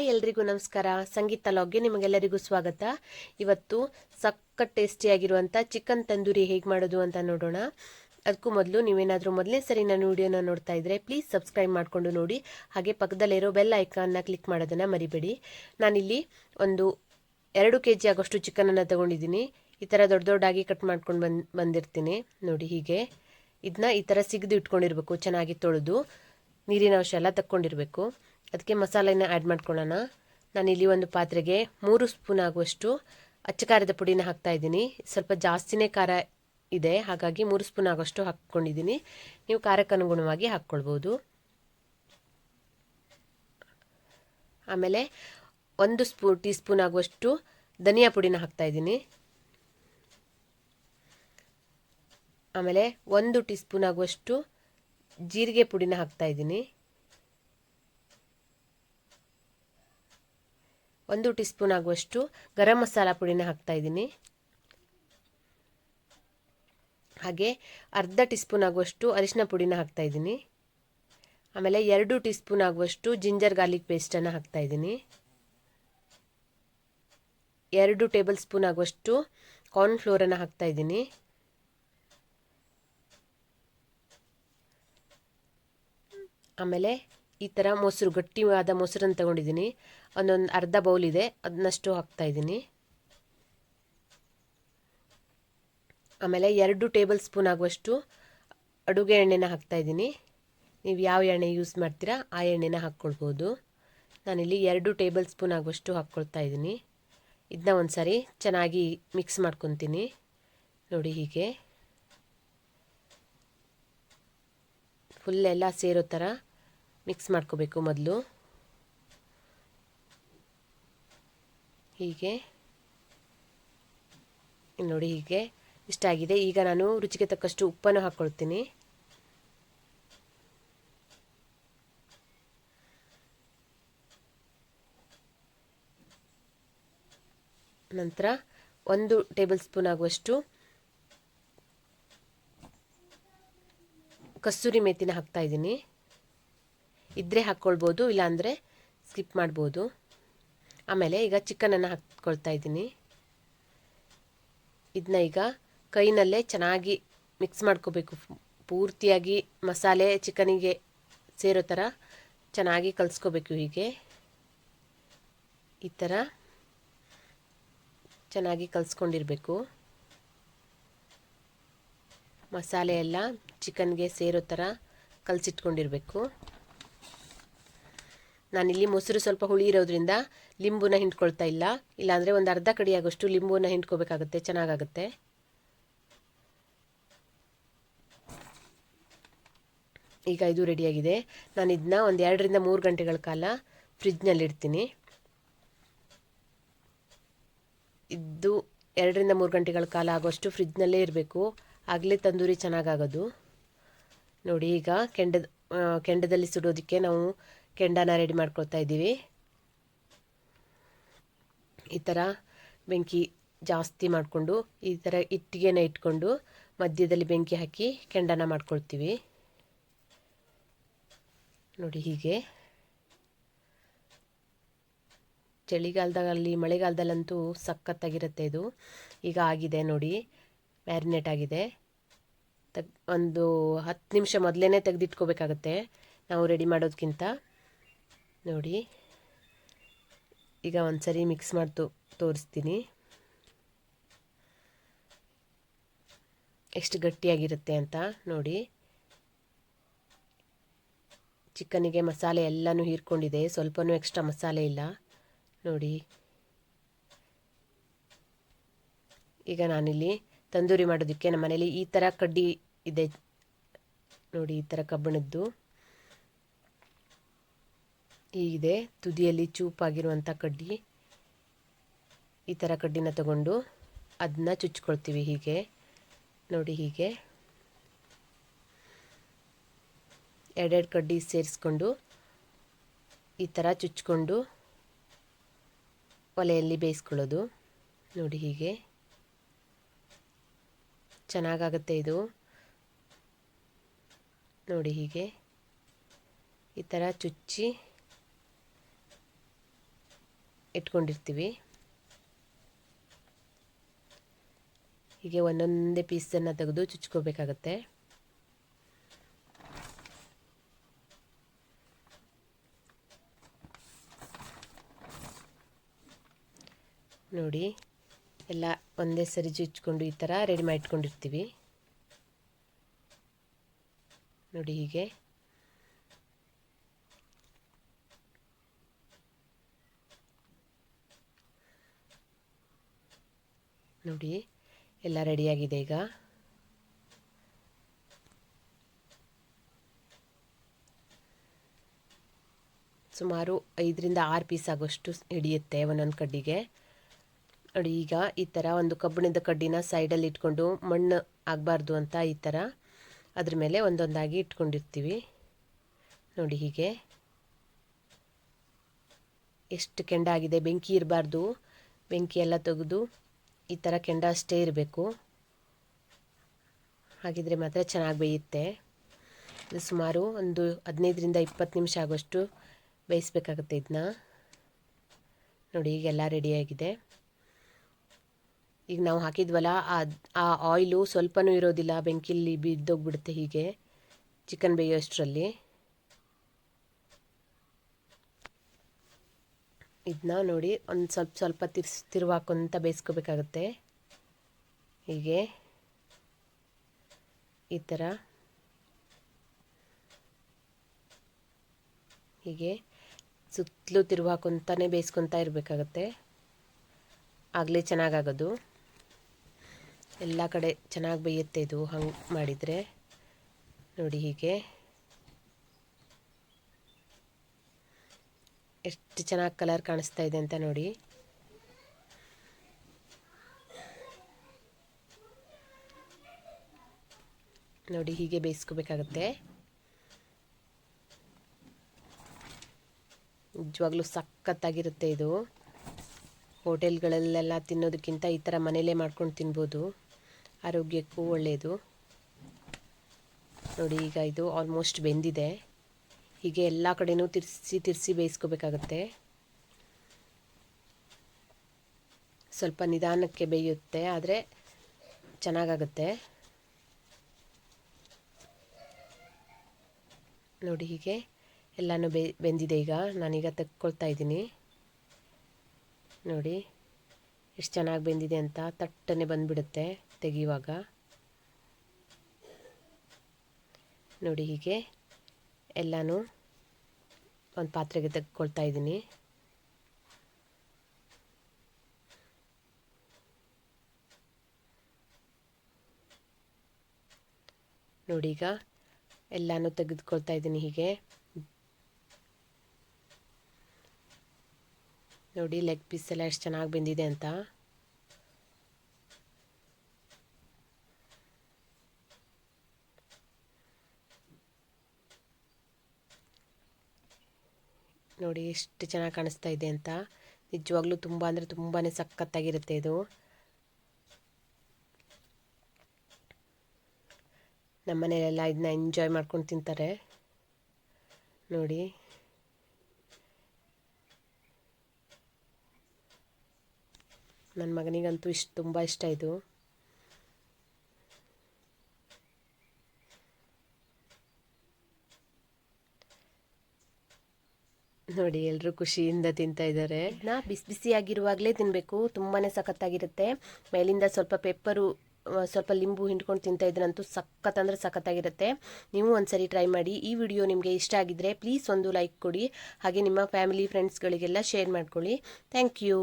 Hi ಎಲ್ರಿಗೂ ನಮಸ್ಕಾರ. ಸಂಗೀತ ಲಾಗ್ಗೆ ನಿಮಗೆಲ್ಲರಿಗೂ ಸ್ವಾಗತ. ಇವತ್ತು ಸಕ್ಕ ಟೇಸ್ಟಿಯಾಗಿರುವಂಥ ಚಿಕನ್ ತಂದೂರಿ ಹೇಗೆ ಮಾಡೋದು ಅಂತ ನೋಡೋಣ. ಅದಕ್ಕೂ ಮೊದಲು ನೀವೇನಾದರೂ ಮೊದಲನೇ ಸರಿ ನನ್ನ ವಿಡಿಯೋನ ನೋಡ್ತಾ ಇದ್ದರೆ ಪ್ಲೀಸ್ ಸಬ್ಸ್ಕ್ರೈಬ್ ಮಾಡಿಕೊಂಡು ನೋಡಿ. ಹಾಗೆ ಪಕ್ಕದಲ್ಲಿರೋ ಬೆಲ್ ಐಕಾನ್ನ ಕ್ಲಿಕ್ ಮಾಡೋದನ್ನು ಮರಿಬೇಡಿ. ನಾನಿಲ್ಲಿ ಒಂದು ಎರಡು ಕೆ ಜಿ ಆಗೋಷ್ಟು ಚಿಕನನ್ನು ತೊಗೊಂಡಿದ್ದೀನಿ. ಈ ಥರ ದೊಡ್ಡ ದೊಡ್ಡಾಗಿ ಕಟ್ ಮಾಡ್ಕೊಂಡು ಬಂದು, ಬಂದಿರ್ತೀನಿ. ನೋಡಿ ಹೀಗೆ. ಇದನ್ನ ಈ ಥರ ಸಿಗ್ದು ಇಟ್ಕೊಂಡಿರಬೇಕು, ಚೆನ್ನಾಗಿ ತೊಳೆದು. ನೀರಿನ ಅಂಶ ಎಲ್ಲ ತಕ್ಕೊಂಡಿರಬೇಕು. ಅದಕ್ಕೆ ಮಸಾಲೆನ ಆ್ಯಡ್ ಮಾಡ್ಕೊಳ್ಳೋಣ. ನಾನಿಲ್ಲಿ ಒಂದು ಪಾತ್ರೆಗೆ ಮೂರು ಸ್ಪೂನ್ ಆಗುವಷ್ಟು ಅಚ್ಚ ಖಾರದ ಪುಡಿನ ಹಾಕ್ತಾ ಇದ್ದೀನಿ. ಸ್ವಲ್ಪ ಜಾಸ್ತಿನೇ ಖಾರ ಇದೆ, ಹಾಗಾಗಿ ಮೂರು ಸ್ಪೂನ್ ಆಗೋಷ್ಟು ಹಾಕ್ಕೊಂಡಿದ್ದೀನಿ. ನೀವು ಖಾರಕ್ಕೆ ಅನುಗುಣವಾಗಿ ಹಾಕ್ಕೊಳ್ಬೋದು. ಆಮೇಲೆ ಒಂದು ಸ್ಪೂ, ಟೀ ಸ್ಪೂನ್ ಆಗುವಷ್ಟು ಧನಿಯಾ ಪುಡಿನ ಹಾಕ್ತಾ ಇದ್ದೀನಿ. ಆಮೇಲೆ ಒಂದು ಟೀ ಸ್ಪೂನ್ ಆಗುವಷ್ಟು ಜೀರಿಗೆ ಪುಡಿನ ಹಾಕ್ತಾ ಇದ್ದೀನಿ. ಒಂದು ಟೀ ಸ್ಪೂನ್ ಆಗುವಷ್ಟು ಗರಂ ಮಸಾಲ ಪುಡಿನ ಹಾಕ್ತಾ ಇದ್ದೀನಿ. ಹಾಗೆ ಅರ್ಧ ಟೀ ಸ್ಪೂನ್ ಆಗುವಷ್ಟು ಅರಿಶಿನ ಪುಡಿನ ಹಾಕ್ತಾ ಇದ್ದೀನಿ. ಆಮೇಲೆ ಎರಡು ಟೀ ಸ್ಪೂನ್ ಆಗುವಷ್ಟು ಜಿಂಜರ್ ಗಾರ್ಲಿಕ್ ಪೇಸ್ಟನ್ನು ಹಾಕ್ತಾ ಇದ್ದೀನಿ. ಎರಡು ಟೇಬಲ್ ಸ್ಪೂನ್ ಆಗುವಷ್ಟು ಕಾರ್ನ್ಫ್ಲೋರನ್ನು ಹಾಕ್ತಾ ಇದ್ದೀನಿ. ಆಮೇಲೆ ಈ ಥರ ಮೊಸರು, ಗಟ್ಟಿಯಾದ ಮೊಸರನ್ನು ತಗೊಂಡಿದ್ದೀನಿ. ಒಂದೊಂದು ಅರ್ಧ ಬೌಲ್ ಇದೆ. ಅದನ್ನಷ್ಟು ಹಾಕ್ತಾಯಿದ್ದೀನಿ ಆಮೇಲೆ ಎರಡು ಟೇಬಲ್ ಸ್ಪೂನ್ ಆಗುವಷ್ಟು ಅಡುಗೆ ಎಣ್ಣೆನ ಹಾಕ್ತಾಯಿದ್ದೀನಿ ನೀವು ಯಾವ ಎಣ್ಣೆ ಯೂಸ್ ಮಾಡ್ತೀರಾ, ಆ ಎಣ್ಣೆನ ಹಾಕ್ಕೊಳ್ಬೋದು. ನಾನಿಲ್ಲಿ ಎರಡು ಟೇಬಲ್ ಸ್ಪೂನ್ ಆಗುವಷ್ಟು ಹಾಕ್ಕೊಳ್ತಾ ಇದ್ದೀನಿ. ಇದನ್ನ ಒಂದು ಸಾರಿ ಚೆನ್ನಾಗಿ ಮಿಕ್ಸ್ ಮಾಡ್ಕೊತೀನಿ. ನೋಡಿ ಹೀಗೆ. ಫುಲ್ ಎಲ್ಲ ಸೇರೋ ಥರ ಮಿಕ್ಸ್ ಮಾಡ್ಕೋಬೇಕು ಮೊದಲು. ಹೀಗೆ. ನೋಡಿ ಹೀಗೆ. ಇಷ್ಟ ಆಗಿದೆ. ಈಗ ನಾನು ರುಚಿಗೆ ತಕ್ಕಷ್ಟು ಉಪ್ಪನ್ನು ಹಾಕ್ಕೊಳ್ತೀನಿ ನಂತರ ಒಂದು ಟೇಬಲ್ ಸ್ಪೂನ್ ಆಗುವಷ್ಟು ಕಸ್ತೂರಿ ಮೇತಿನ ಹಾಕ್ತಾ ಇದ್ದೀನಿ. ಇದ್ದರೆ ಹಾಕ್ಕೊಳ್ಬೋದು ಇಲ್ಲಾಂದರೆ ಸ್ಕಿಪ್ ಮಾಡ್ಬೋದು. ಆಮೇಲೆ ಈಗ ಚಿಕನನ್ನು ಹಾಕ್ಕೊಳ್ತಾ ಇದ್ದೀನಿ. ಇದನ್ನ ಈಗ ಕೈನಲ್ಲೇ ಚೆನ್ನಾಗಿ ಮಿಕ್ಸ್ ಮಾಡ್ಕೋಬೇಕು. ಪೂರ್ತಿಯಾಗಿ ಮಸಾಲೆ ಚಿಕನಿಗೆ ಸೇರೋ ಥರ ಚೆನ್ನಾಗಿ ಕಲಿಸ್ಕೋಬೇಕು ಹೀಗೆ. ಈ ಥರ ಚೆನ್ನಾಗಿ ಕಲಿಸ್ಕೊಂಡಿರಬೇಕು. ಮಸಾಲೆ ಎಲ್ಲ ಚಿಕನ್ಗೆ ಸೇರೋ ಥರ ಕಲಸಿಟ್ಕೊಂಡಿರಬೇಕು. ನಾನಿಲ್ಲಿ ಮೊಸರು ಸ್ವಲ್ಪ ಹುಳಿ ಇರೋದ್ರಿಂದ ಲಿಂಬುನ ಹಿಂಡ್ಕೊಳ್ತಾ ಇಲ್ಲ. ಇಲ್ಲಾಂದರೆ ಒಂದು ಅರ್ಧ ಕಡಿಯಾಗೋಷ್ಟು ಲಿಂಬುನ ಹಿಂಡ್ಕೋಬೇಕಾಗುತ್ತೆ, ಚೆನ್ನಾಗಾಗುತ್ತೆ. ಈಗ ಇದು ರೆಡಿಯಾಗಿದೆ. ನಾನು ಇದನ್ನ ಒಂದು ಎರಡರಿಂದ ಮೂರು ಗಂಟೆಗಳ ಕಾಲ ಫ್ರಿಜ್ನಲ್ಲಿಡ್ತೀನಿ ಇದು ಎರಡರಿಂದ ಮೂರು ಗಂಟೆಗಳ ಕಾಲ ಆಗೋಷ್ಟು ಫ್ರಿಜ್ನಲ್ಲೇ ಇರಬೇಕು. ಆಗಲೇ ತಂದೂರಿ ಚೆನ್ನಾಗಾಗೋದು. ನೋಡಿ ಈಗ ಕೆಂಡದ ಕೆಂಡದಲ್ಲಿ ಸುಡೋದಕ್ಕೆ ನಾವು ಕೆಂಡನ ರೆಡಿ ಮಾಡ್ಕೊಳ್ತಾ ಇದ್ದೀವಿ. ಈ ಥರ ಬೆಂಕಿ ಜಾಸ್ತಿ ಮಾಡಿಕೊಂಡು, ಈ ಥರ ಇಟ್ಟಿಗೆನ ಇಟ್ಕೊಂಡು ಮಧ್ಯದಲ್ಲಿ ಬೆಂಕಿ ಹಾಕಿ ಕೆಂಡನ ಮಾಡ್ಕೊಳ್ತೀವಿ. ನೋಡಿ ಹೀಗೆ. ಚಳಿಗಾಲದಲ್ಲಿ, ಮಳೆಗಾಲದಲ್ಲಂತೂ ಸಖತ್ತಾಗಿರುತ್ತೆ ಇದು. ಈಗ ಆಗಿದೆ ನೋಡಿ, ಮ್ಯಾರಿನೇಟ್ ಆಗಿದೆ. ತಗ್, ಒಂದು ಹತ್ತು ನಿಮಿಷ ಮೊದಲೇ ತೆಗೆದಿಟ್ಕೋಬೇಕಾಗತ್ತೆ. ನಾವು ರೆಡಿ ಮಾಡೋದಕ್ಕಿಂತ ನೋಡಿ. ಈಗ ಒಂದು ಸರಿ ಮಿಕ್ಸ್ ಮಾಡಿ ತೋ ತೋರಿಸ್ತೀನಿ. ಎಷ್ಟು ಗಟ್ಟಿಯಾಗಿರುತ್ತೆ ಅಂತ ನೋಡಿ. ಚಿಕನಿಗೆ ಮಸಾಲೆ ಎಲ್ಲನೂ ಹೀರ್ಕೊಂಡಿದೆ. ಸ್ವಲ್ಪನೂ ಎಕ್ಸ್ಟ್ರಾ ಮಸಾಲೆ ಇಲ್ಲ. ನೋಡಿ. ಈಗ ನಾನಿಲ್ಲಿ ತಂದೂರಿ ಮಾಡೋದಕ್ಕೆ ನಮ್ಮ ಮನೇಲಿ ಈ ಥರ ಕಡ್ಡಿ ಇದೆ. ನೋಡಿ ಈ ಥರ ಕಬ್ಬಿಣದ್ದು. ಹೀಗಿದೆ ತುದಿಯಲ್ಲಿ ಚೂಪಾಗಿರುವಂಥ ಕಡ್ಡಿ. ಈ ಥರ ಕಡ್ಡಿನ ತಗೊಂಡು ಅದನ್ನ ಚುಚ್ಕೊಳ್ತೀವಿ ಹೀಗೆ. ನೋಡಿ ಹೀಗೆ. ಎರಡೆರಡು ಕಡ್ಡಿ ಸೇರಿಸ್ಕೊಂಡು ಈ ಥರ ಚುಚ್ಕೊಂಡು ಒಲೆಯಲ್ಲಿ ಬೇಯಿಸ್ಕೊಳ್ಳೋದು. ನೋಡಿ ಹೀಗೆ. ಚೆನ್ನಾಗಾಗುತ್ತೆ ಇದು. ನೋಡಿ ಹೀಗೆ. ಈ ಥರ ಚುಚ್ಚಿ ಇಟ್ಕೊಂಡಿರ್ತೀವಿ. ಹೀಗೆ ಒಂದೊಂದೇ ಪೀಸನ್ನು ತೆಗೆದು ಚುಚ್ಕೋಬೇಕಾಗತ್ತೆ. ನೋಡಿ ಎಲ್ಲ ಒಂದೇ ಸರಿ ಜುಚ್ಕೊಂಡು ಈ ಥರ ರೆಡಿ ಮಾಡಿ ಇಟ್ಕೊಂಡಿರ್ತೀವಿ ನೋಡಿ ಹೀಗೆ. ನೋಡಿ ಎಲ್ಲ ರೆಡಿಯಾಗಿದೆ ಈಗ. ಸುಮಾರು ಐದರಿಂದ ಆರು ಪೀಸ್ ಆಗೋಷ್ಟು ಹಿಡಿಯುತ್ತೆ ಒಂದೊಂದು ಕಡ್ಡಿಗೆ. ನೋಡಿ ಈಗ ಈ ಥರ ಒಂದು ಕಬ್ಬಿಣದ ಕಡ್ಡಿನ ಸೈಡಲ್ಲಿ ಇಟ್ಕೊಂಡು ಮಣ್ಣು ಆಗಬಾರ್ದು ಅಂತ ಈ ಥರ ಅದ್ರ ಮೇಲೆ ಒಂದೊಂದಾಗಿ ಇಟ್ಕೊಂಡಿರ್ತೀವಿ. ನೋಡಿ ಹೀಗೆ. ಎಷ್ಟು ಕೆಂಡ ಆಗಿದೆ ಬೆಂಕಿ ಇರಬಾರ್ದು, ಬೆಂಕಿ ಎಲ್ಲ ತೆಗೆದು ಈ ಥರ ಕೆಂಡ ಅಷ್ಟೇ ಇರಬೇಕು. ಹಾಗಿದ್ರೆ ಮಾತ್ರ ಚೆನ್ನಾಗಿ ಬೇಯುತ್ತೆ. ಸುಮಾರು ಒಂದು ಹದಿನೈದರಿಂದ ಇಪ್ಪತ್ತು ನಿಮಿಷ ಆಗೋಷ್ಟು ಬೇಯಿಸ್ಬೇಕಾಗುತ್ತೆ ಇದನ್ನ. ನೋಡಿ ಈಗೆಲ್ಲ ರೆಡಿಯಾಗಿದೆ ಈಗ ನಾವು ಹಾಕಿದ್ವಲ್ಲ ಆ ಆಯಿಲು ಸ್ವಲ್ಪನೂ ಇರೋದಿಲ್ಲ, ಬೆಂಕಿಲಿ ಬಿದ್ದೋಗ್ಬಿಡುತ್ತೆ ಹೀಗೆ ಚಿಕನ್ ಬೇಯೋಷ್ಟರಲ್ಲಿ ಇದನ್ನ ನೋಡಿ ಒಂದು ಸ್ವಲ್ಪ ಸ್ವಲ್ಪ ತಿರ್ಸ್ ತಿರುವಾಕೊಂತ ಬೇಯಿಸ್ಕೋಬೇಕಾಗತ್ತೆ. ಹೀಗೆ. ಈ ಥರ ಹೀಗೆ. ಸುತ್ತಲೂ ತಿರುವಾಕೊಂತಾನೆ ಬೇಯಿಸ್ಕೊತಾ ಇರಬೇಕಾಗತ್ತೆ. ಆಗಲೇ ಚೆನ್ನಾಗಾಗೋದು. ಎಲ್ಲ ಕಡೆ ಚೆನ್ನಾಗಿ ಬೇಯುತ್ತೆ ಇದು. ಹಂಗೆ ಮಾಡಿದರೆ ನೋಡಿ ಹೀಗೆ. ಎಷ್ಟು ಚೆನ್ನಾಗಿ ಕಲರ್ ಕಾಣಿಸ್ತಾ ಇದೆ ಅಂತ ನೋಡಿ. ನೋಡಿ ಹೀಗೆ ಬೇಯಿಸ್ಕೋಬೇಕಾಗತ್ತೆ. ನಿಜವಾಗ್ಲೂ ಸಖತ್ತಾಗಿರುತ್ತೆ ಇದು. ಹೋಟೆಲ್ಗಳಲ್ಲೆಲ್ಲ ತಿನ್ನೋದಕ್ಕಿಂತ ಈ ಥರ ಮನೇಲೇ ಮಾಡ್ಕೊಂಡು ತಿನ್ಬೋದು. ಆರೋಗ್ಯಕ್ಕೂ ಒಳ್ಳೆಯದು ನೋಡಿ, ಈಗ ಇದು ಆಲ್ಮೋಸ್ಟ್ ಬೆಂದಿದೆ. ಹೀಗೆ ಎಲ್ಲ ಕಡೆನೂ ತಿರ್ಸಿ ತಿರ್ಸಿ ಬೇಯಿಸ್ಕೋಬೇಕಾಗತ್ತೆ. ಸ್ವಲ್ಪ ನಿಧಾನಕ್ಕೆ ಬೇಯುತ್ತೆ, ಆದರೆ ಚೆನ್ನಾಗಾಗುತ್ತೆ. ನೋಡಿ, ಹೀಗೆ ಎಲ್ಲನೂ ಬೆ, ಬೆಂದಿದೆ ಈಗ. ನಾನೀಗ ತಕ್ಕೊಳ್ತಾ ಇದ್ದೀನಿ. ನೋಡಿ. ಎಷ್ಟು ಚೆನ್ನಾಗಿ ಬೆಂದಿದೆ ಅಂತ ತಟ್ಟನೆ ಬಂದುಬಿಡುತ್ತೆ ತೆಗೆಯುವಾಗ. ನೋಡಿ ಹೀಗೆ ಎಲ್ಲನೂ ಒಂದು ಪಾತ್ರೆಗೆ ತೆಗೆದುಕೊಳ್ತಾ ಇದ್ದೀನಿ. ನೋಡಿ ಈಗ ಎಲ್ಲನೂ ತೆಗೆದುಕೊಳ್ತಾ ಇದ್ದೀನಿ ಹೀಗೆ. ನೋಡಿ ಲೆಗ್ ಪೀಸ್ ಎಲ್ಲ ಎಷ್ಟು ಚೆನ್ನಾಗಿ ಬಂದಿದೆ ಅಂತ. ನೋಡಿ, ಎಷ್ಟು ಚೆನ್ನಾಗಿ ಕಾಣಿಸ್ತಾ ಇದೆ ಅಂತ. ನಿಜವಾಗ್ಲೂ ತುಂಬ ಅಂದರೆ ತುಂಬಾ ಸಖತ್ತಾಗಿರುತ್ತೆ ಇದು. ನಮ್ಮ ಮನೆಯಲ್ಲೆಲ್ಲ ಇದನ್ನ ಎಂಜಾಯ್ ಮಾಡ್ಕೊಂಡು ತಿಂತಾರೆ. ನೋಡಿ. ನನ್ನ ಮಗನಿಗಂತೂ ಇಷ್ಟು ತುಂಬ ಇಷ್ಟ ಇದು. ನೋಡಿ ಎಲ್ಲರೂ ಖುಷಿಯಿಂದ ತಿಂತಾ ಇದ್ದಾರೆ. ನಾ ಬಿಸಿ ಬಿಸಿಯಾಗಿರುವಾಗಲೇ ತಿನ್ನಬೇಕು ತುಂಬಾ ಸಖತ್ತಾಗಿರುತ್ತೆ. ಮೇಲಿಂದ ಸ್ವಲ್ಪ ಪೆಪ್ಪರು ಸ್ವಲ್ಪ ಲಿಂಬು ಹಿಂಡ್ಕೊಂಡು ತಿಂತಾ ಇದ್ರಂತೂ ಸಖತ್ ಅಂದರೆ ಸಖತ್ತಾಗಿರುತ್ತೆ. ನೀವು ಒಂದ್ಸರಿ ಟ್ರೈ ಮಾಡಿ. ಈ ವಿಡಿಯೋ ನಿಮಗೆ ಇಷ್ಟ ಆಗಿದ್ದರೆ ಪ್ಲೀಸ್ ಒಂದು ಲೈಕ್ ಕೊಡಿ. ಹಾಗೆ ನಿಮ್ಮ ಫ್ಯಾಮಿಲಿ, ಫ್ರೆಂಡ್ಸ್ಗಳಿಗೆಲ್ಲ ಶೇರ್ ಮಾಡ್ಕೊಳ್ಳಿ. Thank you.